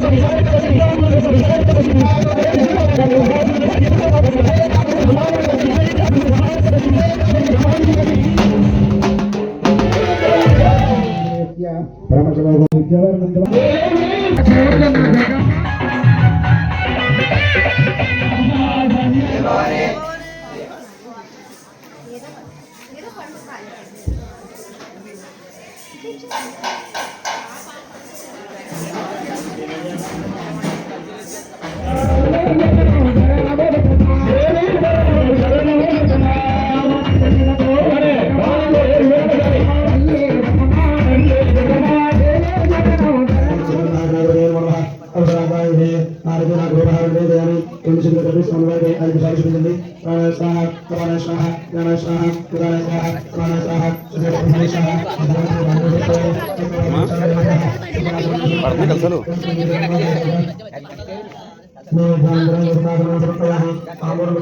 Thank you. అభిరాగాయే ఆరోగ్య గృహారుడే దేని ఎన్నిసింద కవి స్వామివారి ఐదు సార్లు చెందింది ప్రాణ స్వాహ ప్రాణ స్వాహ ప్రాణ స్వాహ ప్రాణ స్వాహ ప్రాణ స్వాహ ప్రాణ స్వాహ పడతా కలిసాను నేను దాని గురించి మాట్లాడుతున్నాను ఆమోదం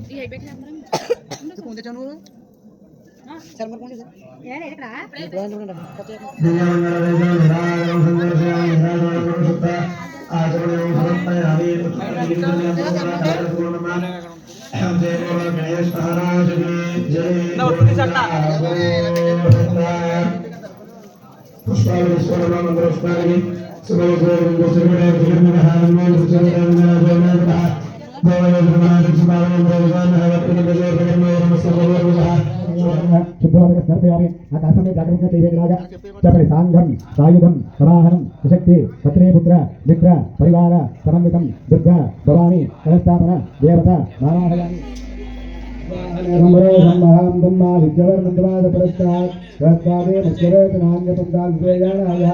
శ్రీ హైబ్రిడ్ పਹੁੰਚాను సార్ మరి పਹੁంచా పుష్పాలు పుష్పాలు పుష్పాలని సుభ ఆకాశమే జాగ్రత్తగా చేయగలగా చెప్పండి సాంఘం సాయుధం సమాహనం శక్తి పత్రేపుత్ర మిత్ర పరివార సమన్వితం దుర్గా భవాని కలస్థాపన దేవత నారాయణ ब्रह्मरोहम्महां ब्रह्मा विद्यवर्मन्दवादपरस्तात् स्वत्वादे मुच्यरेत नान्यपन्दाल्वेयाणाय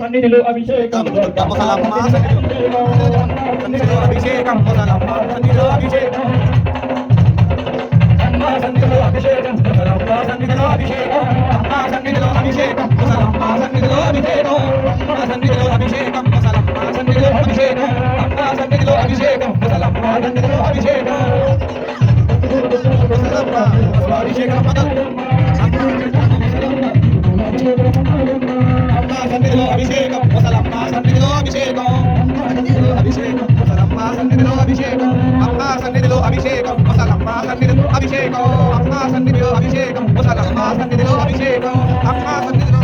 సన్నిధిలో అభిషేకం ముసలమ్మ సన్నిధిలో అభిషేకం ముసలమ్మ సన్నిధిలో అభిషేకం సన్నిధిలో అభిషేకం ముసలమ్మ సన్నిధిలో అభిషేకం అమ్మ సన్నిధిలో అభిషేకం ముసలమ్మ సన్నిధిలో అభిషేకం సన్నిధిలో అభిషేకం ముసలమ్మ సన్నిధిలో అభిషేకం అమ్మ సన్నిధిలో అభిషేకం ముసలమ్మ సన్నిధిలో అభిషేకం అభిషేకం. అమ్మ సన్నిధిలో అభిషేకం ముసలమ్మ సన్నిధిలో అభిషేకం సన్నిధిలో అభిషేకం ముసలమ్మ సన్నిధిలో అభిషేకం అమ్మ సన్నిధిలో అభిషేకం ముసలమ్మ సన్నిధిలో అభిషేకం అమ్మ సన్నిధిలో అభిషేకం ముసలమ్మ సన్నిధిలో అభిషేకం అమ్మ సన్నిధిలో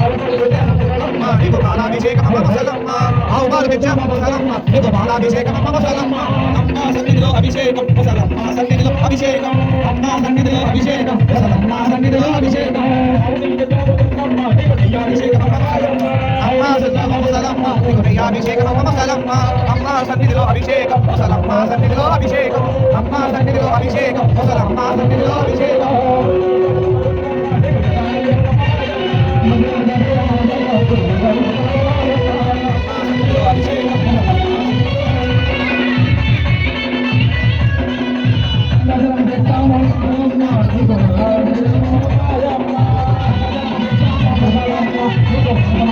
అమ్మ నీకు బాలాభిషేకం అమ్మ ముసలమ్మ ఆవు పాలు తెచ్చామ ముసలమ్మ నీకు బాలాభిషేకం అమ్మ ముసలమ్మ అమ్మ సన్నిధిలో అభిషేకం ముసలమ్మ సన్నిధిలో అభిషేకం అమ్మ సన్నిధిలో అభిషేకం ముసలమ్మ సన్నిధిలో అభిషేకం అభిషేకం. అమ్మా సన్నిధిలో ముసలమ్మ అభిషేకం ముసలమ్మ అమ్మా సన్నిధిలో అభిషేకం ముసలమ్మ సన్నిధిలో అభిషేకం అమ్మా సన్నిధిలో అభిషేకం ముసలమ్మ సన్నిధిలో అభిషేకం. Oh,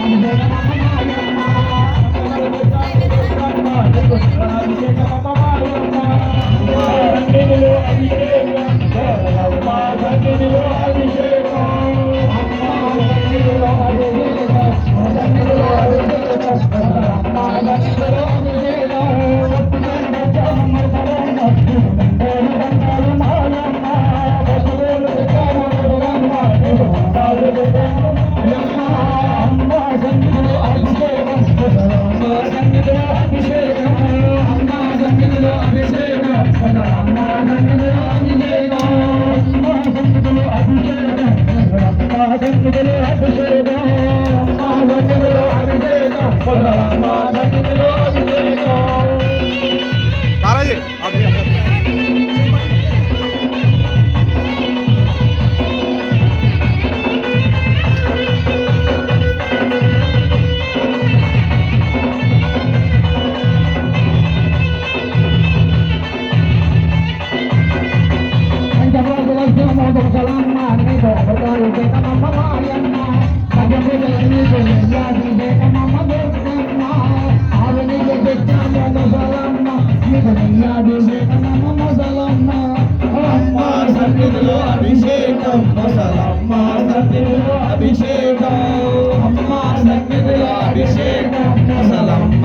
खुदा అభిషేకం ముసలమ్మ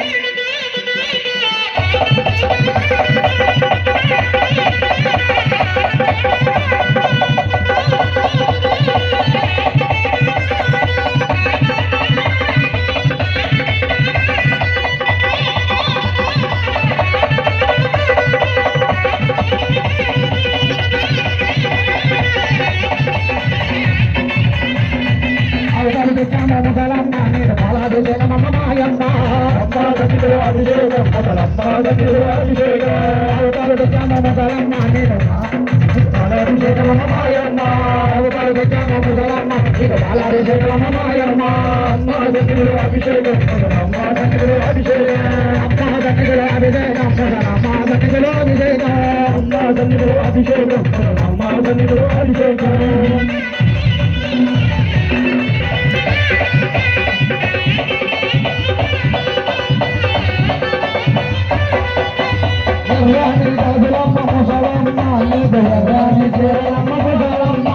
అభిషేకం అమ్మా సన్నిధిలో అభిషేకం Thank you.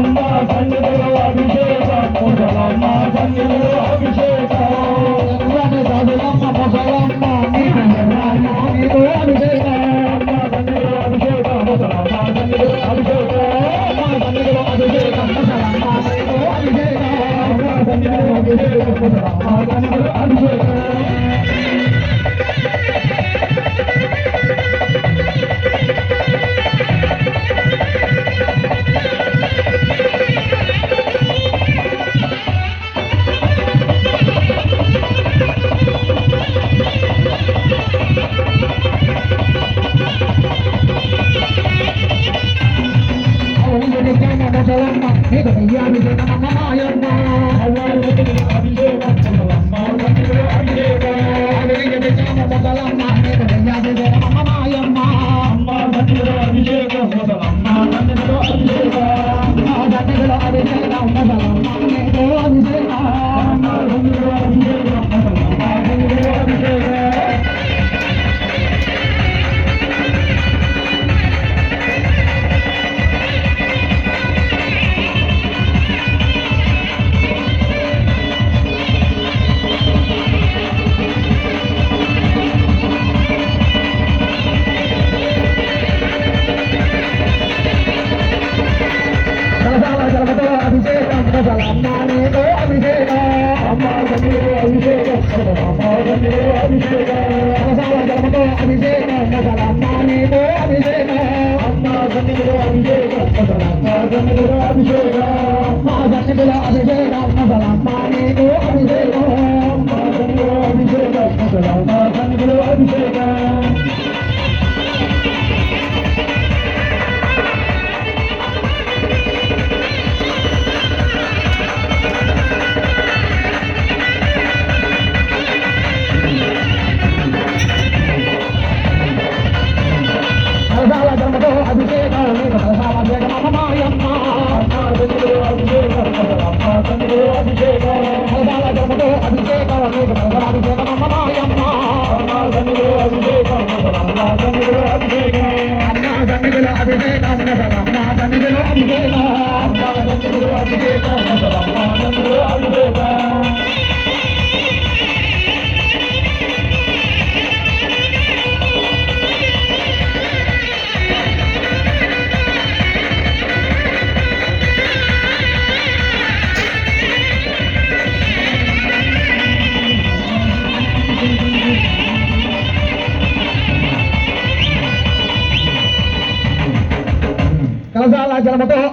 అమ్మ సన్నిధిలో అభిషేకం. ముసలమ్మ సన్నిధిలో అభిషేకం. సదులమ్మ ముసలమ్మ నీకు అభిషేకం. అమ్మ సన్నిధిలో అభిషేకం. ముసలమ్మ సన్నిధిలో అభిషేకం.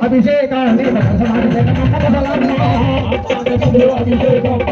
అభిషేకాన్ని అభిషేకం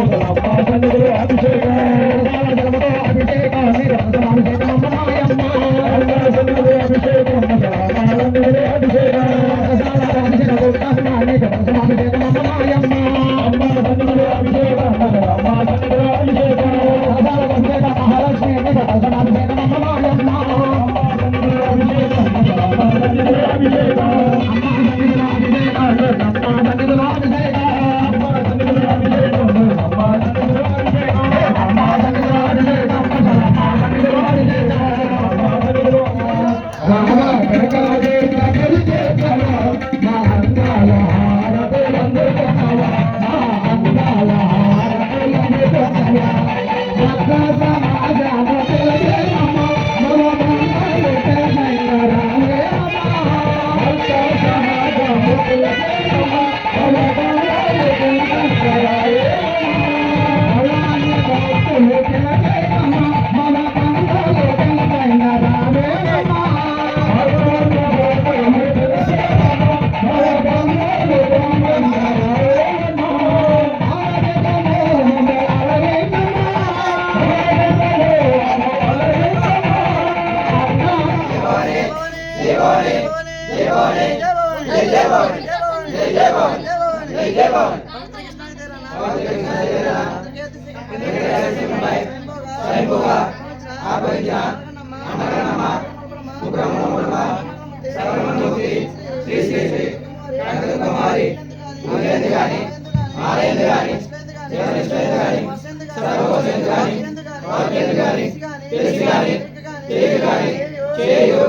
చేయగాని చేయు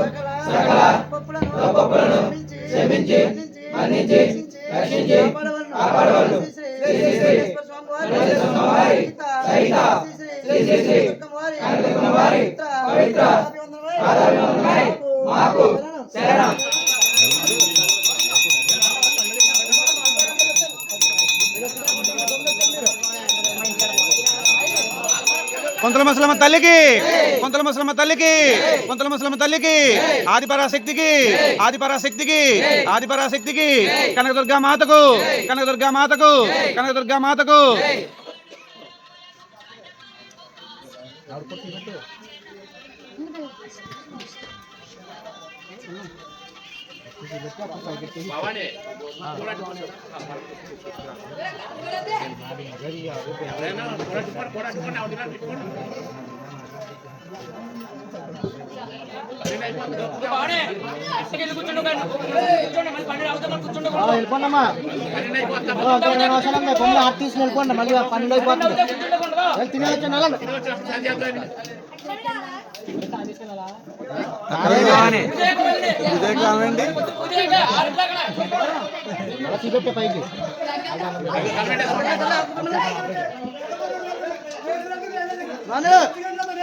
సకల లోపములను క్షమించి మన్నించి రక్షించి కాపాడవలను. ముసలమ్మ తల్లికి కొంతల ముసలమ్మ తల్లికి ఆదిపరాశక్తికి ఆదిపరాశక్తికి ఆదిపరాశక్తికి కనకదుర్గా మాతకు కనకదుర్గా మాతకు కనకదుర్గా మాతకు వెళ్ళిపోండమ్మా కొండ ఆర్ట్ తీసుకుని వెళ్ళిపోండి మళ్ళీ పన్నెండు అయిపోతుంది తినేవచ్చు నెలండి ఇదే కావండి చూపెట్టే పైకి